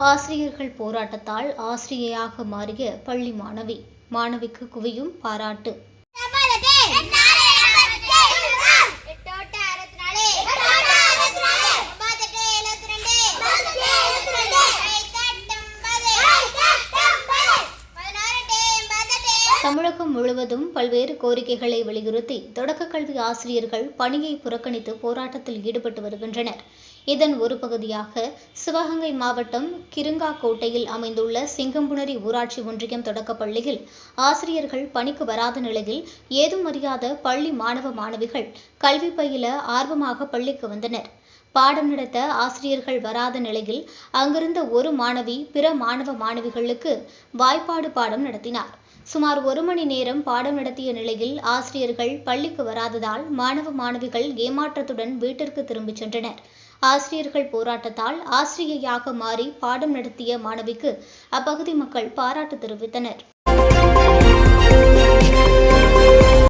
ஆசிரியர்கள் போராட்டத்தால் ஆசிரியையாக மாறிய பள்ளி மாணவி. மாணவிக்கு குவியும் பாராட்டு. தமிழகம் முழுவதும் பல்வேறு கோரிக்கைகளை வலியுறுத்தி தொடக்க கல்வி ஆசிரியர்கள் பணியை புறக்கணித்து போராட்டத்தில் ஈடுபட்டு வருகின்றனர். இதன் ஒரு பகுதியாக சிவகங்கை மாவட்டம் கிருங்காக்கோட்டையில் அமைந்துள்ள சிங்கம்புணரி ஊராட்சி ஒன்றியம் தொடக்கப் பள்ளியில் ஆசிரியர்கள் பணிக்கு வராத நிலையில் ஏதும் அறியாத பள்ளி மாணவ மாணவிகள் கல்வி பயில ஆர்வமாக பள்ளிக்கு வந்தனர். பாடம் நடத்த ஆசிரியர்கள் வராத நிலையில் அங்கிருந்த ஒரு மாணவி பிற மாணவ மாணவிகளுக்கு வாய்ப்பாடு பாடம் நடத்தினார். சுமார் ஒரு மணி நேரம் பாடம் நடத்திய நிலையில் ஆசிரியர்கள் பள்ளிக்கு வராததால் மாணவ மாணவிகள் ஏமாற்றத்துடன் வீட்டிற்கு திரும்பிச் சென்றனர். ஆசிரியர்கள் போராட்டத்தால் ஆசிரியையாக மாறி பாடம் நடத்திய மாணவிக்கு அப்பகுதி மக்கள் பாராட்டு தெரிவித்தனர்.